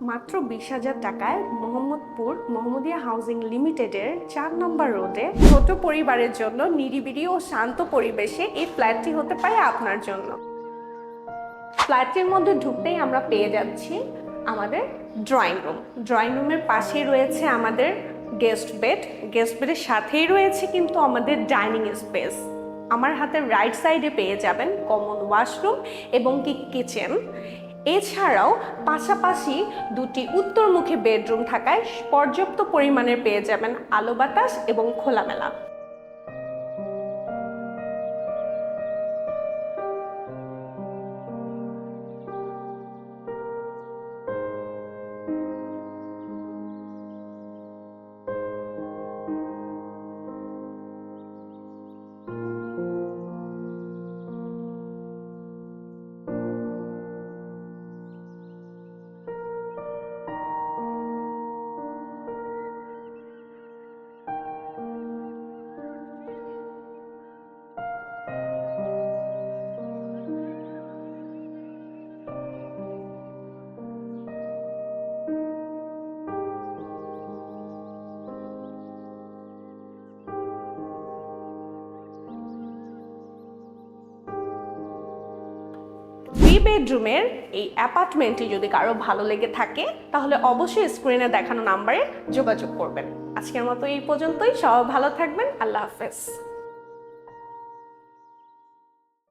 মাত্র বিশ হাজার টাকায় মোহাম্মদপুর মোহাম্মদিয়া হাউজিং লিমিটেডের চার নম্বর রোডে ছোট পরিবারের জন্য নিরিবিলি ও শান্ত পরিবেশে এই ফ্ল্যাটটি হতে পারে আপনার জন্য। ফ্ল্যাটটির মধ্যে ঢুকতেই আমরা পেয়ে যাচ্ছি আমাদের ড্রয়িং রুম। ড্রয়িং রুমের পাশেই রয়েছে আমাদের গেস্ট বেড। গেস্ট বেডের সাথেই রয়েছে কিন্তু আমাদের ডাইনিং স্পেস। আমার হাতের রাইট সাইডে পেয়ে যাবেন কমন ওয়াশরুম এবং কি কিচেন। এছাড়াও পাশাপাশি দুটি উত্তরমুখী বেডরুম থাকায় পর্যাপ্ত পরিমাণের পেয়ে যাবেন আলো বাতাস এবং খোলামেলা। বেডরুমের এই অ্যাপার্টমেন্টটি যদি কারও ভালো লেগে থাকে, তাহলে অবশ্যই স্ক্রিনে দেখানো নাম্বারে যোগাযোগ করবেন। আজকের মতো এই পর্যন্তই। সবাই ভালো থাকবেন। আল্লাহ হাফেজ।